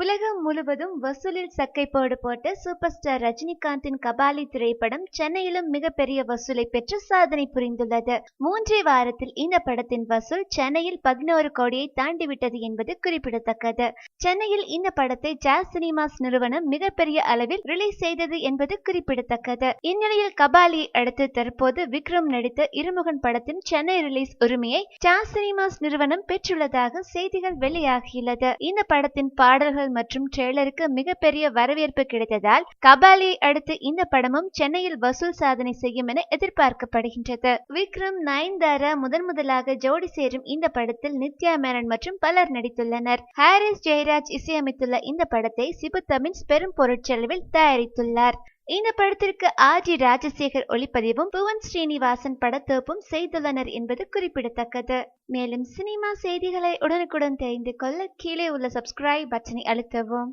உலகம் முழுவதும் வசூலில் சக்கை போடு போட்ட சூப்பர் ஸ்டார் ரஜினிகாந்தின் கபாலி திரைப்படம் சென்னையிலும் மிகப்பெரிய வசூலை பெற்று சாதனை புரிந்துள்ளது. மூன்றே வாரத்தில் இந்த படத்தின் வசூல் சென்னையில் பதினோரு கோடியை தாண்டிவிட்டது என்பது குறிப்பிடத்தக்கது. சென்னையில் இந்த படத்தை ஜாஸ் சினிமாஸ் நிறுவனம் மிகப்பெரிய அளவில் ரிலீஸ் செய்தது என்பது குறிப்பிடத்தக்கது. இந்நிலையில் கபாலியை அடுத்து தற்போது விக்ரம் நடித்த இருமுகன் படத்தின் சென்னை ரிலீஸ் உரிமையை ஜாஸ் சினிமாஸ் நிறுவனம் பெற்றுள்ளதாக செய்திகள் வெளியாகியுள்ளது. இந்த படத்தின் பாடல்கள் மற்றும் ட்ரெய்லருக்கு மிகப்பெரிய வரவேற்பு கிடைத்ததால் கபாலியை அடுத்து இந்த படமும் சென்னையில் வசூல் சாதனை செய்யும் என எதிர்பார்க்கப்படுகின்றது. விக்ரம் நயன்தாரா முதன் முதலாக ஜோடி சேரும் இந்த படத்தில் நித்யா மேனன் மற்றும் பலர் நடித்துள்ளனர். ஹாரிஸ் ஜெயராஜ் இசையமைத்துள்ள இந்த படத்தை சிபு தமின்ஸ் பெரும் பொருட்செலவில் தயாரித்துள்ளார். இந்த படத்திற்கு ஆர் ஜி ராஜசேகர் ஒளிப்பதிவும் புவன் ஸ்ரீனிவாசன் படத்தொப்பும் செய்துள்ளனர் என்பது குறிப்பிடத்தக்கது. மேலும் சினிமா செய்திகளை உடனுக்குடன் தெரிந்து கொள்ள கீழே உள்ள சப்ஸ்கிரைப் பட்டனை அழுத்தவும்.